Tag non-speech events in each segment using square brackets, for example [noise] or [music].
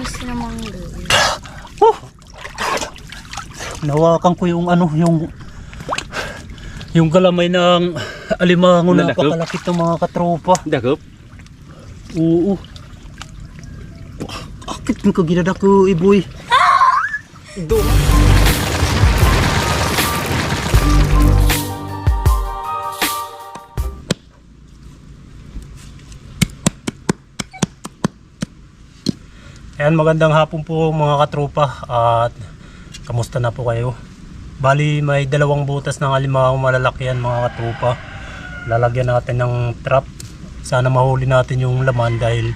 matamis na mangga. Oh! Nawakan ko yung ano, yung yung galamay ng alimango na Nalakop? napakalaki ng mga katropa. Dakop. Oo. Akit mo ka ginada ko, iboy. Do. Ayan, magandang hapon po mga katropa at kamusta na po kayo? Bali, may dalawang butas ng alimango malalaki yan mga katropa. Lalagyan natin ng trap. Sana mahuli natin yung laman dahil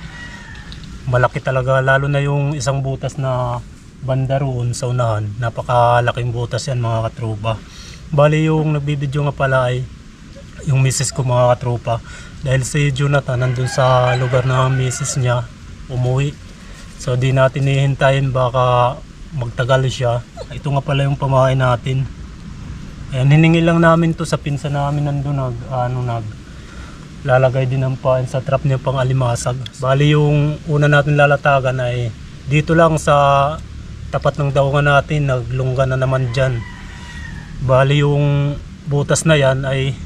malaki talaga lalo na yung isang butas na banda roon sa unahan. Napakalaking butas yan mga katropa. Bali, yung nagbibideo nga pala ay yung misis ko mga katropa. Dahil si Jonathan nandun sa lugar ng misis niya, umuwi. So di natin hihintayin baka magtagal siya. Ito nga pala yung pamain natin. Ayan, hiningi lang namin to sa pinsa namin nandun nag, ano, nag lalagay din ng pain sa trap niya pang alimasag. Bali yung una natin lalatagan ay dito lang sa tapat ng daungan natin, naglungga na naman dyan. Bali yung butas na yan ay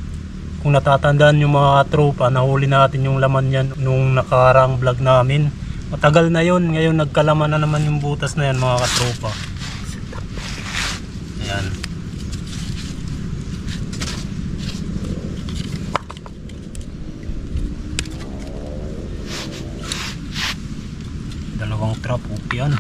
kung natatandaan yung mga tropa, nahuli natin yung laman yan nung nakarang vlog namin. Matagal na yun, ngayon nagkalaman na naman yung butas na yan mga katropa. Ayan. Dalawang trap, okay yan.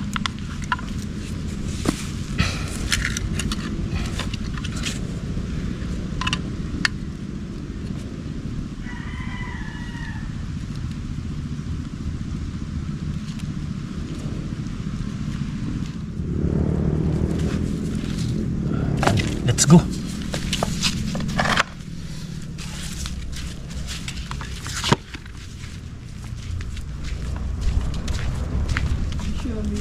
Let's go. Yan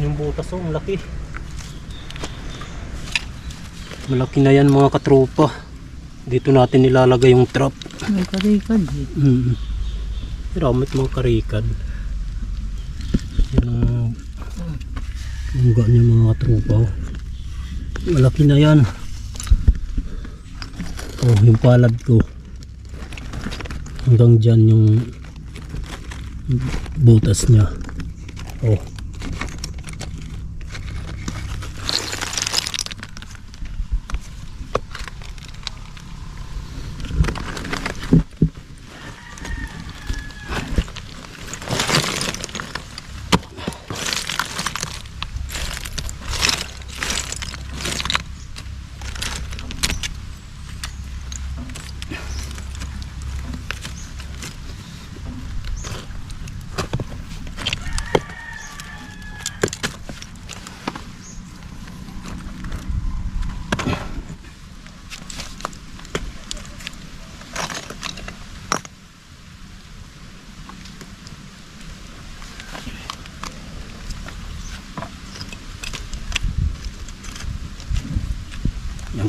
yung butas oh, ang laki. Malaki na yan mga katropa. Dito natin nilalagay yung trap. May karikad eh. Mm. Ramit mga karikad. Yan ang lungga niya mga katropa. oh. Malaki na yan. Oh, yung palad ko. Hanggang dyan yung butas niya. Oh.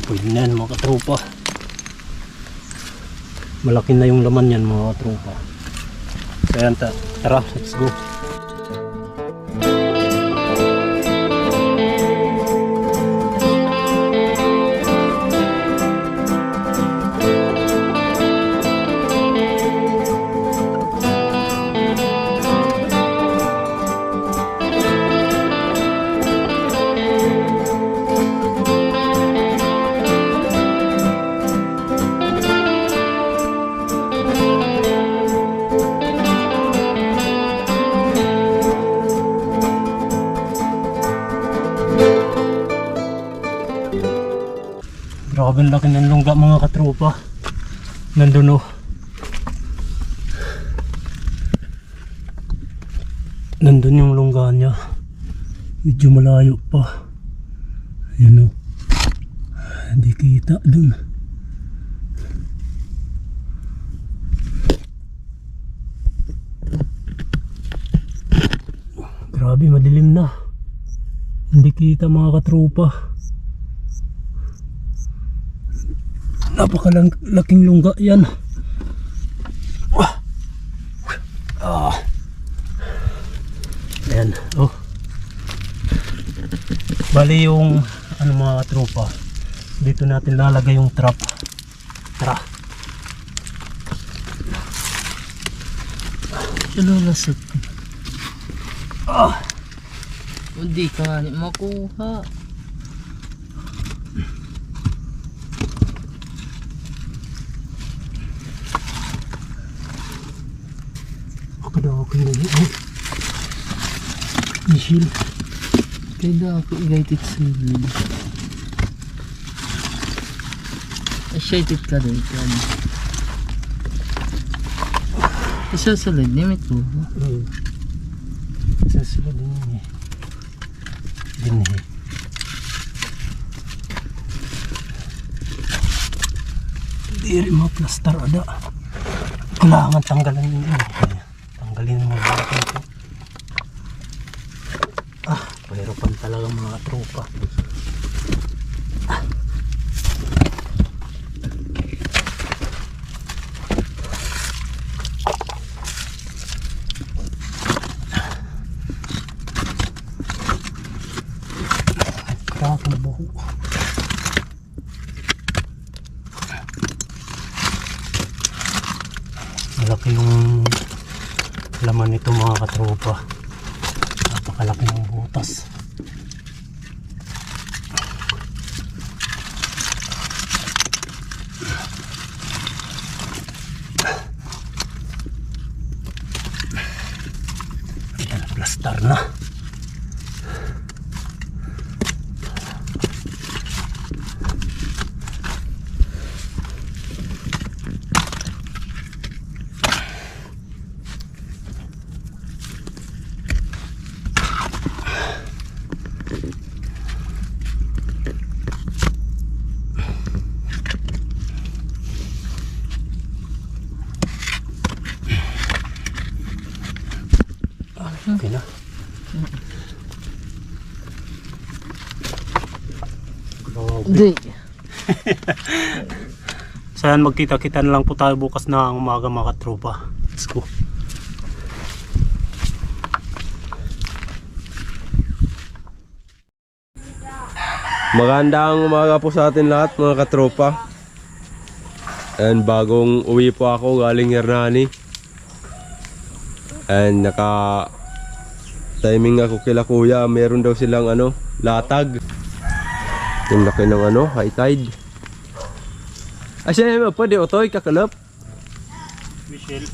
Pwede na yan mga katropa. Malaki na yung laman yan mga katropa. Ta- tara, let's go. Grabe ang laki ng lungga mga katropa. Nandun oh. Nandun yung lungga niya. Medyo malayo pa. Ayan oh. Hindi kita dun. Grabe, madilim na. Hindi kita mga katropa. Napakalaking lungga yan. Ah. Ayan, oh. Bali yung ano mga katropa. Dito natin lalagay yung trap. Tara. Lulusot. Ah. Hindi ka makuha. Daw ako yung oh. Michelle. Kaya ako igaitit sulod. Excited ka rin. Kan. Isusulod ni may. Hmm. Sa sunod din eh. Eh. Hindi rin mga plaster ada. Kailangan tanggalan yun. Tanggalin mo mga ito. Ah, pahirapan talaga mga tropa. Grabe na buho. Malaki yung laman nito mga katropa. Napakalaki ng butas. Yan, plastar na. Okay na. Grabe. Hindi. So yan, magkita-kita na lang po tayo bukas na ang umaga mga katropa. Let's go. Magandang umaga po sa atin lahat mga katropa. And bagong uwi po ako galing Hernani. And naka timing ako kila kuya. Meron daw silang ano, latag. Yung laki ng ano, high tide. Ah, siya mo pwede otoy kakalap. Michelle,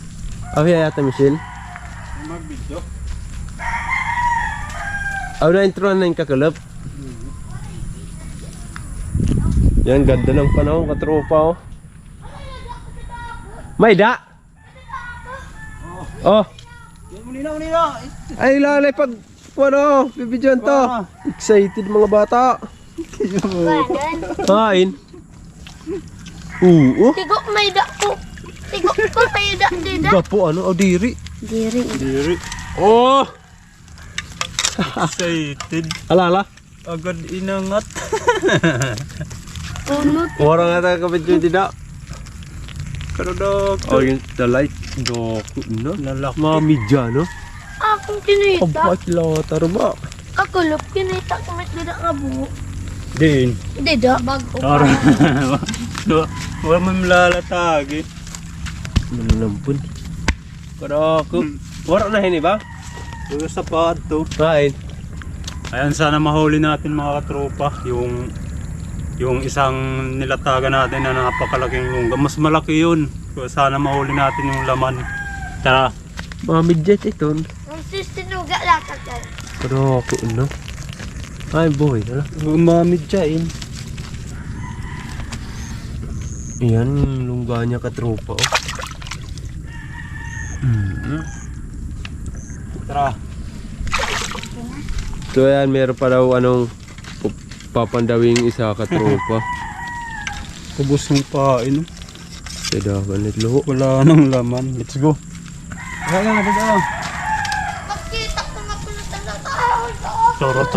Ah, yeah, yata Michelle. mag-video. Ah, na intro na yung kakalap. Yan, ganda ng panahon, katropa, oh. May da! Oh! Ay, lalay pag, ano, bibidyon to. Excited mga bata. Kain. Oo. Tigo may da ko. Tigo ko may da di da. Gapo, ano, o diri. Diri. Diri. Oh! Excited. Alala. Agad inangat. Punot. Warang nga tayo kabidyo dida. Pero dok, Oh, yung the light. Doko, no? lalaki. Mga media, no? Akong kinita. Aba, kilata ba? Kakulop kinita ko may di da nga buho. Din. Di da. Bago [laughs] pa. Wala mo malalatagi. Mananampun. Karako. Wala na hini ba? Yung sapat to. Kain. Ayan, sana mahuli natin mga katropa. Yung yung isang nilatagan natin na napakalaking lungga. Mas malaki yun. So, sana mahuli natin yung laman. Tara. Mga midget ito. Ang sistinuga lakad ka. Karako, no? Ay, boy. Ano? Mamidyain. Yan, yung lungga niya katropa, oh. Mm-hmm. Tara. So, yan, meron pa daw anong papandawing isa katropa. [laughs] Kubos ng pain. Sedakan at luho. Wala nang laman. Let's go. Po na talaga. Charot.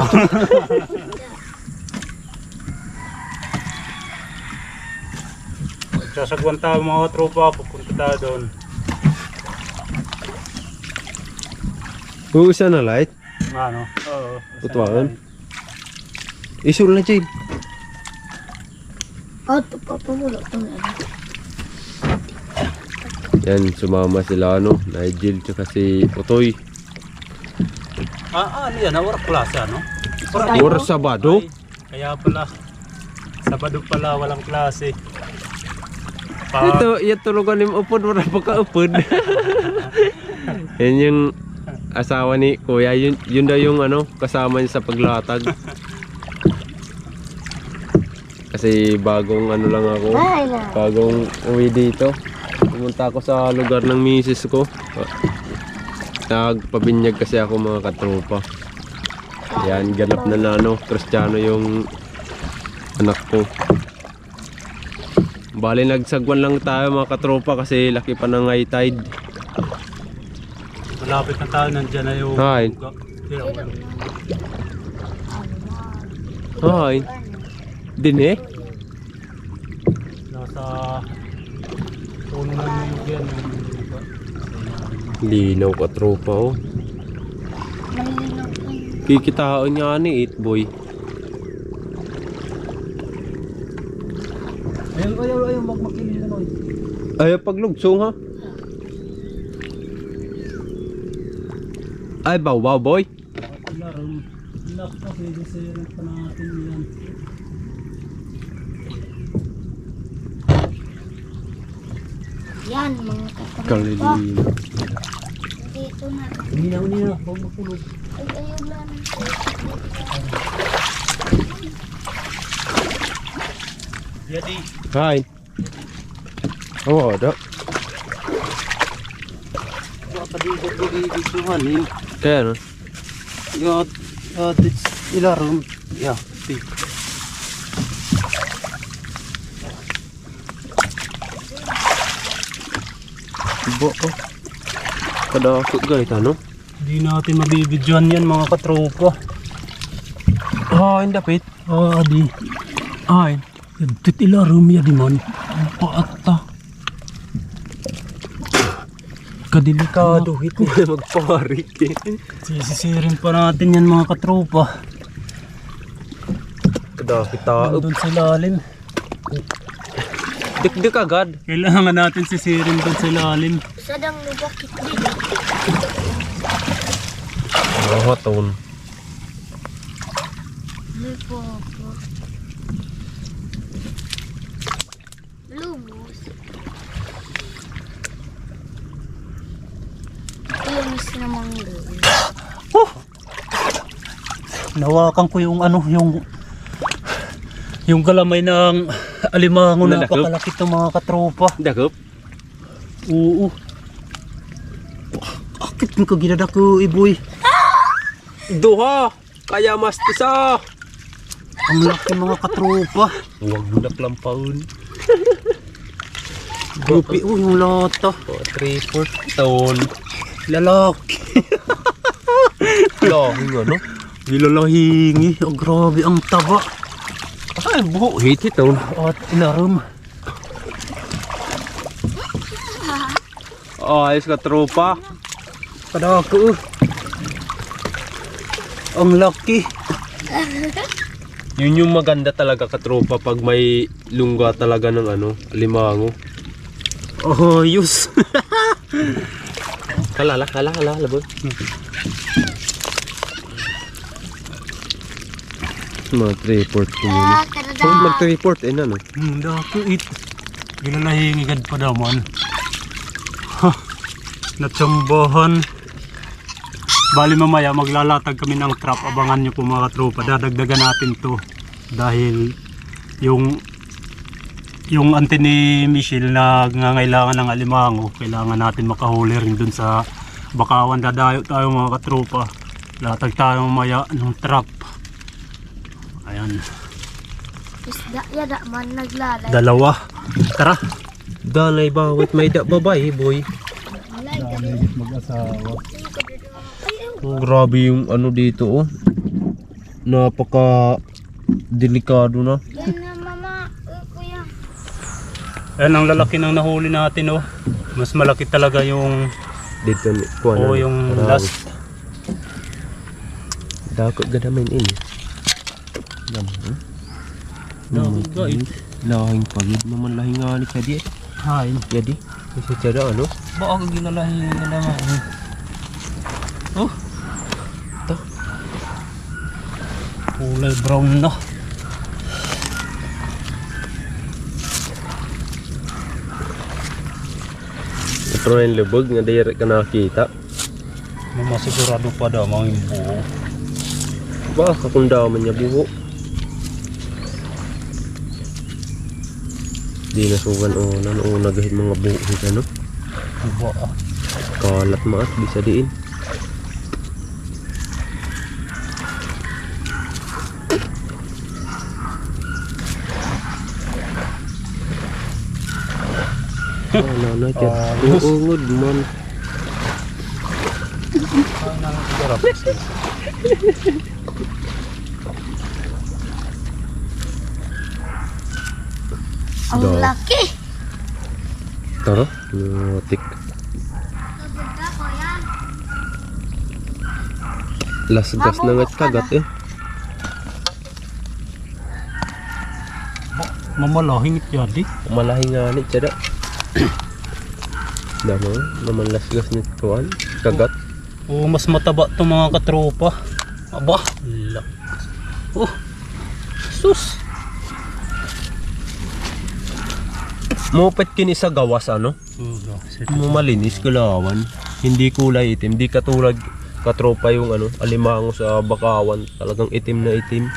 Sasagwan tayo mga tropa, pupunta tayo doon. Uusa na light. Ano? Oo. Tutuan. Isul na Jade. Ito pa pa mo. Na. Yan, sumama sila ano, Nigel tsaka si Otoy. Ah, ano yan? Awar klase ano? Or Sabado. Ay, kaya pala. Sabado pala, walang klase. Pa, Ito, iya tulugan ni upod, wala pa ka upod. [laughs] Yan yung asawa ni Kuya, yun, yun daw yung ano, kasama niya sa paglatag. Kasi bagong ano lang ako, bagong uwi dito. Pumunta ako sa lugar ng misis ko. Nagpabinyag kasi ako mga katropa. Yan, ganap na na ano, kristyano yung anak ko. Bali nagsagwan lang tayo mga katropa kasi laki pa ng high tide. malapit na tayo, nandyan na yung... Hi. Hi. Din eh. Nasa... Puno ng yung Linaw katropa oh. Malinaw yun. Kikitaan niya ni 8 boy. Ayaw, ayaw, ayaw, magmakilin na noy. Ay, paglugsong ha. Ay, baw baw boy. Lock pa, pwede sa'yo pa natin yan. Yan, mga katropa. Kalilino. Dito na. Hindi na, hindi na. Huwag magkulog. Ay, ayaw lang. Yadi. Hi. Oh, ada. Kapag-ibig-ibig-ibig-ibig-ibig-ibig Kaya no. Ya, ya, ilarum. Ya, ti. Bo ko. Kada ako guys, ano? Hindi natin mabibidyohan yan mga katropa. Ah, hindi pit. Ah, di. Ay, tit ilarum ya di man. Ang paata. Kadelikado hit. [laughs] Magparik eh. Sisisirin pa natin yan mga katropa. Kada kita. Doon sa ilalim. Dik-dik agad. Kailangan natin sisirin doon sa ilalim. Nubakit din. Oh, taon. May popo. Lumos. Iyamis namang gawin. Nawakan ko yung ano, yung yung galamay ng alimango na Lalaki? napakalaki ng mga katropa. Dagop. Oo. Ginada ko, iboy. Duha. Kaya mas tisa. Ang laki mga katropa. Huwag mo naklampaun. Gupi, oh, yung lata. 3 4 taon. Lalaki. Lahing ano? Nilalahingi. Oh, grabe ang taba. Ay, buho. Hiti taon. At inaram. Ayos ka tropa. Kadako. oh. Ang laki. Yun yung maganda talaga katropa pag may lungga talaga ng ano, limango. Oh, yus. [laughs] Kalala, kala, kala, labon. Mga 3-4 ko muna. Ah, Huwag karada. mag-3-4, eh na no? Hmm, dako it. Ginalahingi gad pa daman. Ha, natsambahan. Bali mamaya maglalatag kami ng trap. Abangan nyo po mga tropa. Dadagdagan natin to. Dahil yung yung ante ni Michelle na ngangailangan ng alimango, kailangan natin makahuli rin dun sa bakawan. Dadayo tayo mga katropa. Latag tayo mamaya ng trap. Ayan. Isda, yada man naglalay. Dalawa. Tara. Danay bawat may da babae, boy. Din. Mag-asawa. Oh, grabe yung ano dito, oh. napaka delikado na. Yan na mama. Uh, kuya. Ayan ang lalaki ng nahuli natin oh. Mas malaki talaga yung Dito ni kuha oh, yung Araw. last. Dako gadamin ini. Naman. Dako gait. Lahing pagid naman lahing nga ni kadi. Hay. Jadi kasi tada ano? Baka ka ginalahin na naman. Oh. Ito. Kulay brown na. Pero yung lubog nga direct ka nakakita. Mamasigurado pa daw mga buo. Baka kung daw man niya buho. Di na sugan o nan o nagahid mga buhit ano. Diba ah. Kalat maat bisa diin. Oh, no, no, dyan. Ayos. Oo, ngod man. Sarap. Ang Daw. laki. Tara, nutik. Ganda ko yan. Lasgas na nga kagat eh. Mamalahing yadi. Malahi nga ni tsada. Dama, naman lasgas ni kuan. Kagat. Oo, mas mataba itong mga katropa. Aba, lak. Oh, sus. Mupet kini sa gawas ano. Oo, Mumalinis kulawan. Hindi kulay itim. Di katulad katropa yung ano, alimango sa bakawan. Talagang itim na itim.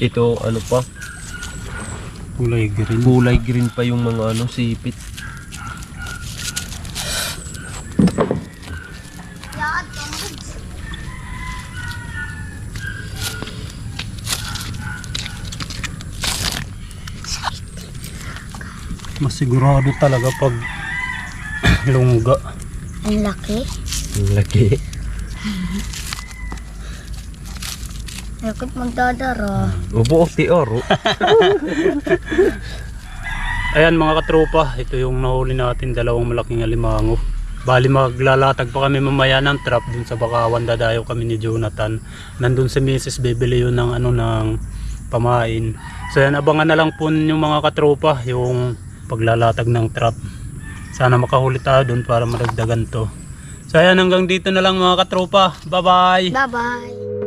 Ito ano pa, kulay green. kulay green pa yung mga ano, sipit. Yan, tungkol. Mas sigurado talaga pag [clears throat] lungga. Ang laki. Ang laki. Lakit magdadara. Ubo ti oro. [laughs] Ayan mga katropa, ito yung nahuli natin dalawang malaking alimango. Bali maglalatag pa kami mamaya ng trap dun sa Bakawan dadayo kami ni Jonathan. Nandun si Mrs. bibili yun ng ano ng pamain. So yan abangan na lang po yung mga katropa yung paglalatag ng trap. Sana makahuli tayo dun para madagdagan to. So ayan hanggang dito na lang mga katropa. Bye bye! Bye-bye.